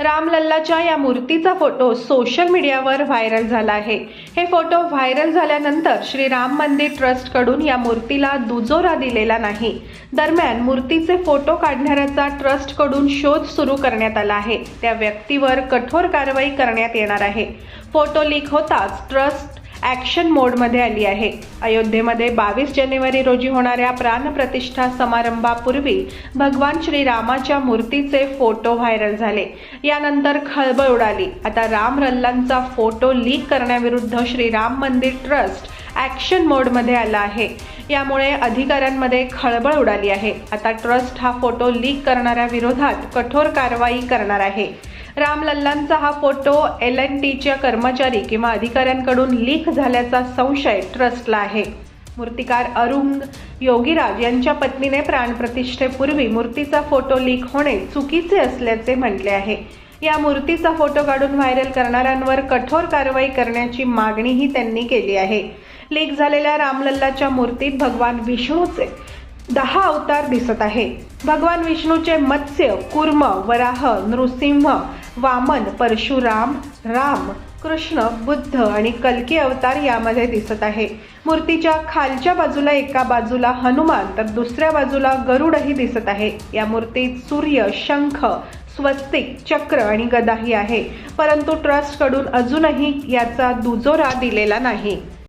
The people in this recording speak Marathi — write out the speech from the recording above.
रामलल्लाच्या या मूर्तीचा फोटो सोशल मीडियावर व्हायरल झाला आहे. हे फोटो व्हायरल झाल्यानंतर श्री राम मंदिर ट्रस्टकडून या मूर्तीला दुजोरा दिलेला नाही. दरम्यान मूर्तीचे फोटो काढणाऱ्याचा ट्रस्टकडून शोध सुरू करण्यात आला आहे. त्या व्यक्तीवर कठोर कारवाई करण्यात येणार आहे. फोटो लीक होताच ट्रस्ट ॲक्शन मोडमध्ये आली आहे. अयोध्येमध्ये बावीस जानेवारी रोजी होणाऱ्या प्राणप्रतिष्ठा समारंभापूर्वी भगवान श्रीरामाच्या मूर्तीचे फोटो व्हायरल झाले. यानंतर खळबळ उडाली. आता राम रल्लांचा फोटो लीक करण्याविरुद्ध श्रीराम मंदिर ट्रस्ट ॲक्शन मोडमध्ये आला आहे. यामुळे अधिकाऱ्यांमध्ये खळबळ उडाली आहे. आता ट्रस्ट हा फोटो लीक करणाऱ्या विरोधात कठोर कारवाई करणार आहे. रामलल्लांचा हा फोटो एल एन टीच्या कर्मचारी किंवा अधिकाऱ्यांकडून लीक झाल्याचा संशय ट्रस्टला आहे. मूर्तिकार अरुंग योगीराज यांच्या पत्नीने प्राणप्रतिष्ठेपूर्वी मूर्तीचा फोटो लीक होणे चुकीचे असल्याचे म्हटले आहे. या मूर्तीचा फोटो काढून व्हायरल करणाऱ्यांवर कठोर कारवाई करण्याची मागणीही त्यांनी केली आहे. लीक झालेल्या रामलल्लाच्या मूर्तीत भगवान विष्णूचे दहा अवतार दिसत आहे. भगवान विष्णूचे मत्स्य कुर्म वराह नृसिंह वामन परशुराम राम कृष्ण बुद्ध आणि कल्की अवतार यामध्ये दिसत आहे. मूर्तीच्या खालच्या बाजूला एका बाजूला हनुमान तर दुसऱ्या बाजूला गरुडही दिसत आहे. या मूर्तीत सूर्य शंख स्वस्तिक चक्र आणि गदाही आहे. परंतु ट्रस्टकडून अजूनही याचा दुजोरा दिलेला नाही.